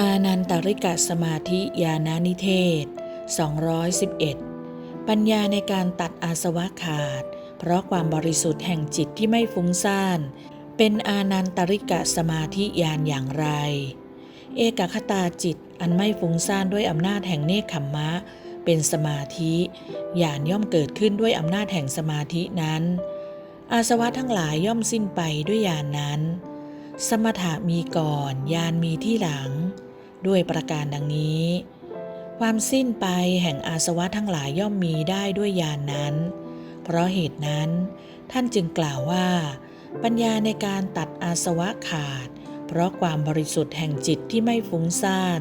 อานันตริกสมาธิยานานิเทศ 211 ปัญญาในการตัดอาสวะขาด เพราะความบริสุทธิ์แห่งจิตที่ไม่ฟุ้งซ่าน เป็นอานันตริกสมาธิยานอย่างไร เอกคตาจิตอันไม่ฟุ้งซ่านด้วยอำนาจแห่งเนคขมมะ เป็นสมาธิญาณย่อมเกิดขึ้นด้วยอำนาจแห่งสมาธินั้น อาสวะทั้งหลายย่อมสิ้นไปด้วยญาณนนั้น สมถะมีก่อนญาณมีที่หลัง ด้วยประการดังนี้ ความสิ้นไปแห่งอาสวะทั้งหลายย่อมมีได้ด้วยญาณนนั้น เพราะเหตุนั้น ท่านจึงกล่าวว่า ปัญญาในการตัดอาสวะขาด เพราะความบริสุทธิ์แห่งจิตที่ไม่ฟุ้งซ่าน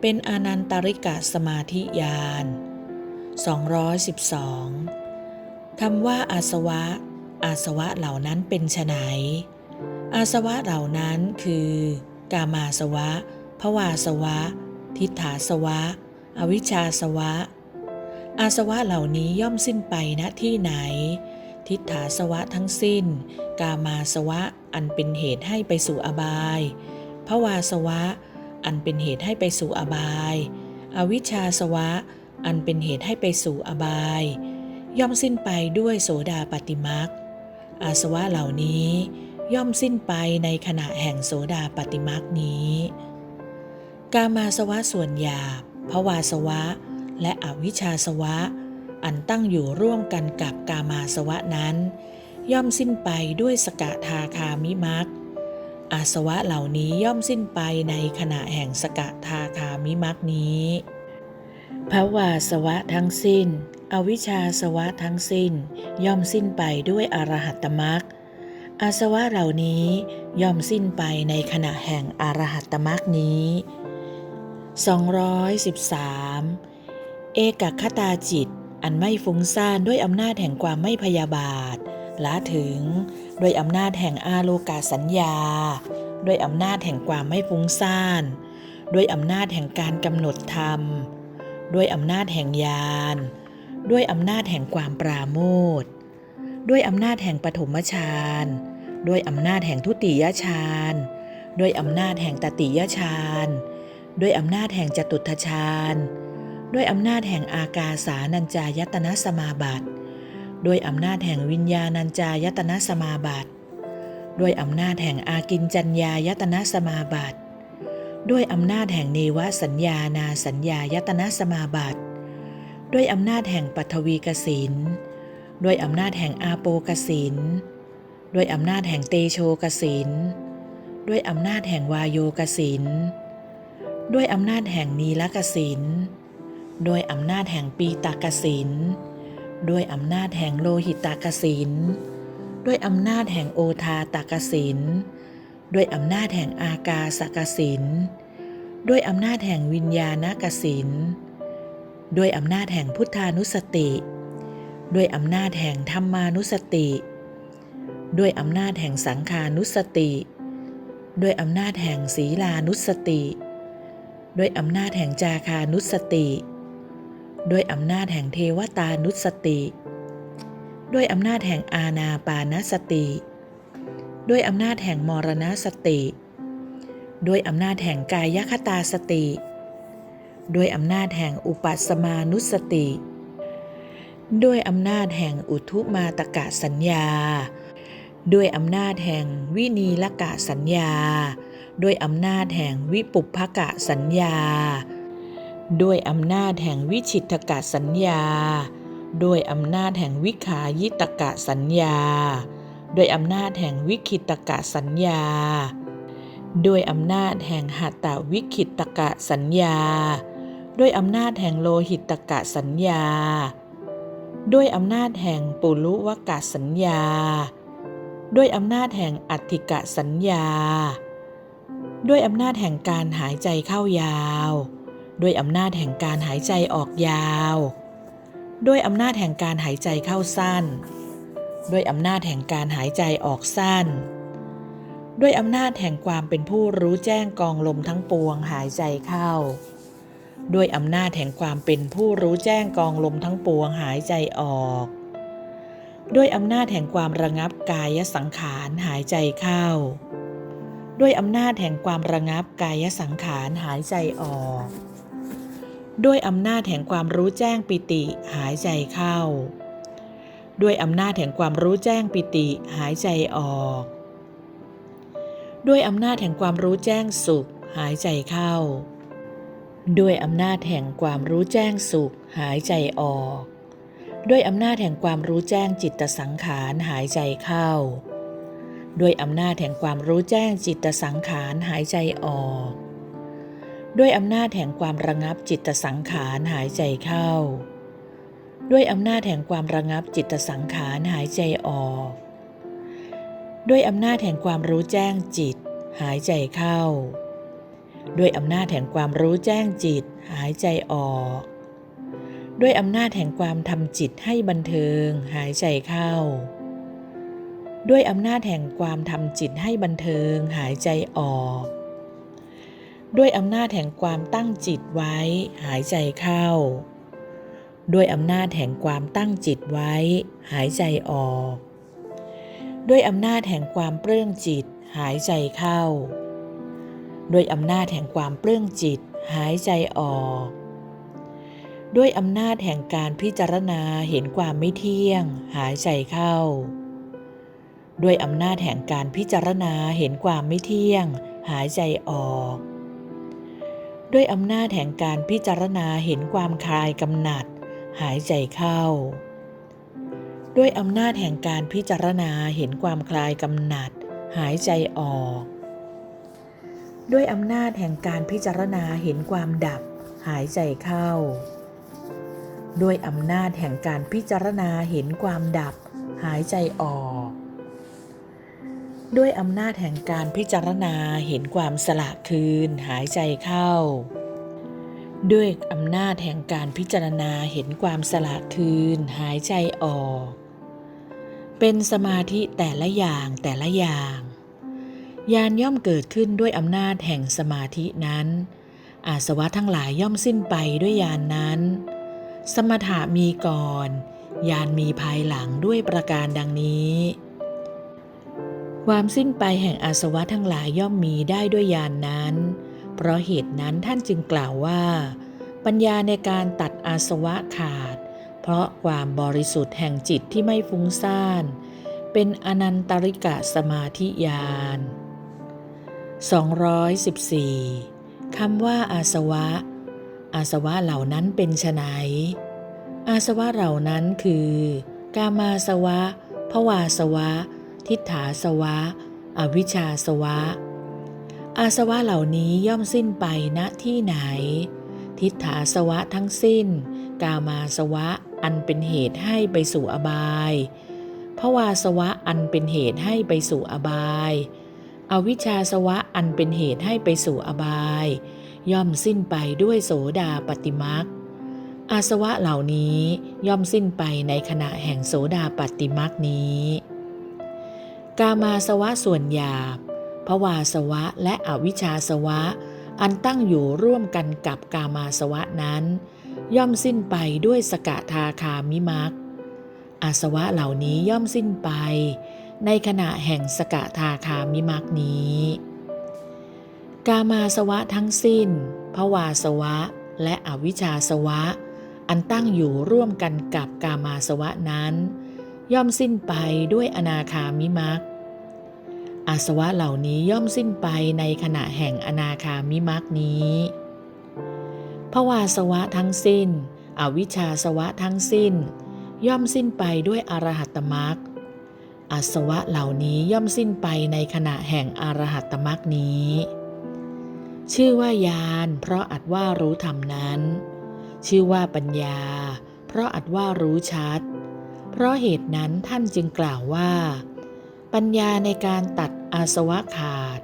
เป็นอนันตริกะสมาธิญาณ212คำว่าอาสวะ อาสวะเหล่านั้นเป็นไฉนอาสวะเหล่านั้นคือกามาสวะ ภวาสวะ ทิฏฐาสวะ อวิชชาสวะ อาสวะเหล่านี้ย่อมสิ้นไปณที่ไหน ทิฏฐาสวะทั้งสิ้น กามาสวะอันเป็นเหตุให้ไปสู่อบายภวาสวะ อันเป็นเหตุให้ไปสู่อบาย อวิชชาสวะ อันเป็นเหตุให้ไปสู่อบาย ย่อมสิ้นไปด้วยโสดาปฏิมักอาสวะเหล่านี้ย่อมสิ้นไปในขณะแห่งโสดาปฏิมักนี้ กามาสวะส่วนหยาบภวาสวะ และอวิชชาสวะ อันตั้งอยู่ร่วมกันกับกามาสวะนั้น ย่อมสิ้นไปด้วยสกทาคามิมักอาสวะเหล่านี้ย่อมสิ้นไปในขณะแห่งสกทาคามิมักนี้ภวาสวะทั้งสิ้น อวิชชาสวะทั้งสิ้น ย่อมสิ้นไปด้วยอรหัตมักอาสวะเหล่านี้ย่อมสิ้นไปในขณะแห่งอรหัตมักนี้ 213 เอกคตาจิต อันไม่ฟุ้งซ่านด้วยอำนาจแห่งความไม่พยาบาทละถึง ด้วยอำนาจแห่งอาโลกาสัญญา ด้วยอำนาจแห่งความไม่ฟุ้งซ่าน ด้วยอำนาจแห่งการกำหนดธรรม ด้วยอำนาจแห่งญาณ ด้วยอำนาจแห่งความปราโมทด้วยอำนาจแห่งปฐมฌาน ด้วยอำนาจแห่งทุติยฌาน ด้วยอำนาจแห่งตติยฌาน ด้วยอำนาจแห่งจตุทฌานด้วยอำนาจแห่งอากาสานัญจายตนะสมาบัติ ด้วยอำนาจแห่งวิญญาณัญจายตนะสมาบัติ ด้วยอำนาจแห่งอากินจัญญายตนะสมาบัติ ด้วยอำนาจแห่งเนวสัญญานาสัญญายตนะสมาบัติ ด้วยอำนาจแห่งปัทวีกสินด้วยอำนาจแห่งอาโปกสินด้วยอำนาจแห่งเตโชกสินด้วยอำนาจแห่งวายโยกสิน ด้วยอำนาจแห่งนีลกสินด้วยอำนาจแห่งปีตากสินด้วยอำนาจแห่งโลหิตตากสินด้วยอำนาจแห่งโอทาตากสินด้วยอำนาจแห่งอากาสกสินด้วยอำนาจแห่งวิญญาณกสินด้วยอำนาจแห่งพุทธานุสติ ด้วยอำนาจแห่งธรรมานุสติ ด้วยอำนาจแห่งสังขานุสติ ด้วยอำนาจแห่งศีลานุสติ ด้วยอำนาจแห่งจาคานุสติ ด้วยอำนาจแห่งเทวตานุสติ ด้วยอำนาจแห่งอาณาปานสติ ด้วยอำนาจแห่งมรณสติ ด้วยอำนาจแห่งกายคตาสติ ด้วยอำนาจแห่งอุปัสมานุสติ ด้วยอำนาจแห่งอุทุมาตกะสัญญา ด้วยอำนาจแห่งวินีลกะสัญญา ด้วยอำนาจแห่งวิปุพกะสัญญา ด้วยอำนาจแห่งวิชิตกะสัญญา ด้วยอำนาจแห่งวิขายิตกะสัญญา ด้วยอำนาจแห่งวิคิตกะสัญญา ด้วยอำนาจแห่งหัตตวิคิตกะสัญญา ด้วยอำนาจแห่งโลหิตกะสัญญา ด้วยอำนาจแห่งปุรุวกะสัญญาด้วยอำนาจแห่งอัติกะสัญญา ด้วยอำนาจแห่งการหายใจเข้ายาว ด้วยอำนาจแห่งการหายใจออกยาว ด้วยอำนาจแห่งการหายใจเข้าสั้น ด้วยอำนาจแห่งการหายใจออกสั้น ด้วยอำนาจแห่งความเป็นผู้รู้แจ้งกองลมทั้งปวงหายใจเข้า ด้วยอำนาจแห่งความเป็นผู้รู้แจ้งกองลมทั้งปวงหายใจออก ด้วยอำนาจแห่งความระงับกายสังขารหายใจเข้า ด้วยอำนาจแห่งความระงับกายสังขารหายใจออก ด้วยอำนาจแห่งความรู้แจ้งปิติหายใจเข้า ด้วยอำนาจแห่งความรู้แจ้งปิติหายใจออก ด้วยอำนาจแห่งความรู้แจ้งสุขหายใจเข้า ด้วยอำนาจแห่งความรู้แจ้งสุขหายใจออก ด้วยอำนาจแห่งความรู้แจ้งจิตสังขารหายใจเข้า ด้วยอำนาจแห่งความรู้แจ้งจิตสังขารหายใจออก ด้วยอำนาจแห่งความระงับจิตสังขารหายใจเข้า ด้วยอำนาจแห่งความระงับจิตสังขารหายใจออก ด้วยอำนาจแห่งความรู้แจ้งจิต หายใจเข้า ด้วยอำนาจแห่งความรู้แจ้งจิต หายใจออก ด้วยอำนาจแห่งความทำจิตให้บันเทิง หายใจเข้า ด้วยอำนาจแห่งความทำจิตให้บันเทิงหายใจออก ด้วยอำนาจแห่งความตั้งจิตไว้ หายใจเข้า ด้วยอำนาจแห่งความตั้งจิตไว้ หายใจออก ด้วยอำนาจแห่งความเปลื้องจิต หายใจเข้า ด้วยอำนาจแห่งความเปลื้องจิต หายใจออก ด้วยอำนาจแห่งการพิจารณาเห็นความไม่เที่ยง หายใจเข้า ด้วยอำนาจแห่งการพิจารณาเห็นความไม่เที่ยง หายใจออก ด้วยอำนาจแห่งการพิจารณาเห็นความคลายกำหนัด หายใจเข้า ด้วยอำนาจแห่งการพิจารณาเห็นความคลายกำหนัด หายใจออก ด้วยอำนาจแห่งการพิจารณาเห็นความดับ หายใจเข้า ด้วยอำนาจแห่งการพิจารณาเห็นความดับ หายใจออก ด้วยอำนาจแห่งการพิจารณาเห็นความสละคืนหายใจเข้า ด้วยอำนาจแห่งการพิจารณาเห็นความสละคืนหายใจออก เป็นสมาธิแต่ละอย่างแต่ละอย่างยานย่อมเกิดขึ้นด้วยอำนาจแห่งสมาธินั้น อาสวะทั้งหลายย่อมสิ้นไปด้วยยานนั้น สมถะมีก่อนยานมีภายหลังด้วยประการดังนี้ ความสิ้นไปแห่งอาสวะทั้งหลายย่อมมีได้ด้วยยานนั้น เพราะเหตุนั้นท่านจึงกล่าวว่า ปัญญาในการตัดอาสวะขาด เพราะความบริสุทธิ์แห่งจิตที่ไม่ฟุ้งซ่าน เป็นอนันตริกะสมาธิยาน214คำว่าอาสวะ อาสวะเหล่านั้นเป็นไฉนอาสวะเหล่านั้นคือ กามาสวะภวาสวะ ทิฏฐาสวะ อวิชชาสวะ อาสวะเหล่านี้ย่อมสิ้นไปณที่ไหน ทิฏฐาสวะทั้งสิ้น กามาสวะอันเป็นเหตุให้ไปสู่อบายภวาสวะอันเป็นเหตุให้ไปสู่อบาย อวิชชาสวะอันเป็นเหตุให้ไปสู่อบาย ย่อมสิ้นไปด้วยโสดาปฏิมักอาสวะเหล่านี้ย่อมสิ้นไปในขณะแห่งโสดาปฏิมักนี้ กามาสวะส่วนหยาบภวาสวะและอวิชชาสวะ อันตั้งอยู่ร่วมกันกับกามาสวะนั้น ย่อมสิ้นไปด้วยสกทาคามิมักอาสวะเหล่านี้ย่อมสิ้นไป ในขณะแห่งสกทาคามิมักนี้ กามาสวะทั้งสิ้นภวาสวะและอวิชชาสวะ อันตั้งอยู่ร่วมกันกับกามาสวะนั้น ย่อมสิ้นไปด้วยอนาคามิมักอาสวะเหล่านี้ย่อมสิ้นไปในขณะแห่งอนาคามิมักนี้ภวาสวะทั้งสิ้น อวิชชาสวะทั้งสิ้น ย่อมสิ้นไปด้วยอรหัตมักอาสวะเหล่านี้ย่อมสิ้นไปในขณะแห่งอรหัตตมักนี้ ชื่อว่ายานเพราะอัดว่ารู้ธรรมนั้น ชื่อว่าปัญญา เพราะอัดว่ารู้ชัด เพราะเหตุนั้นท่านจึงกล่าวว่า ปัญญาในการตัดอาสวะขาด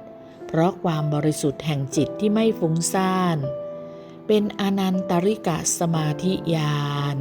เพราะความบริสุทธิ์แห่งจิตที่ไม่ฟุ้งซ่าน เป็นอนันตริกะสมาธิญาณ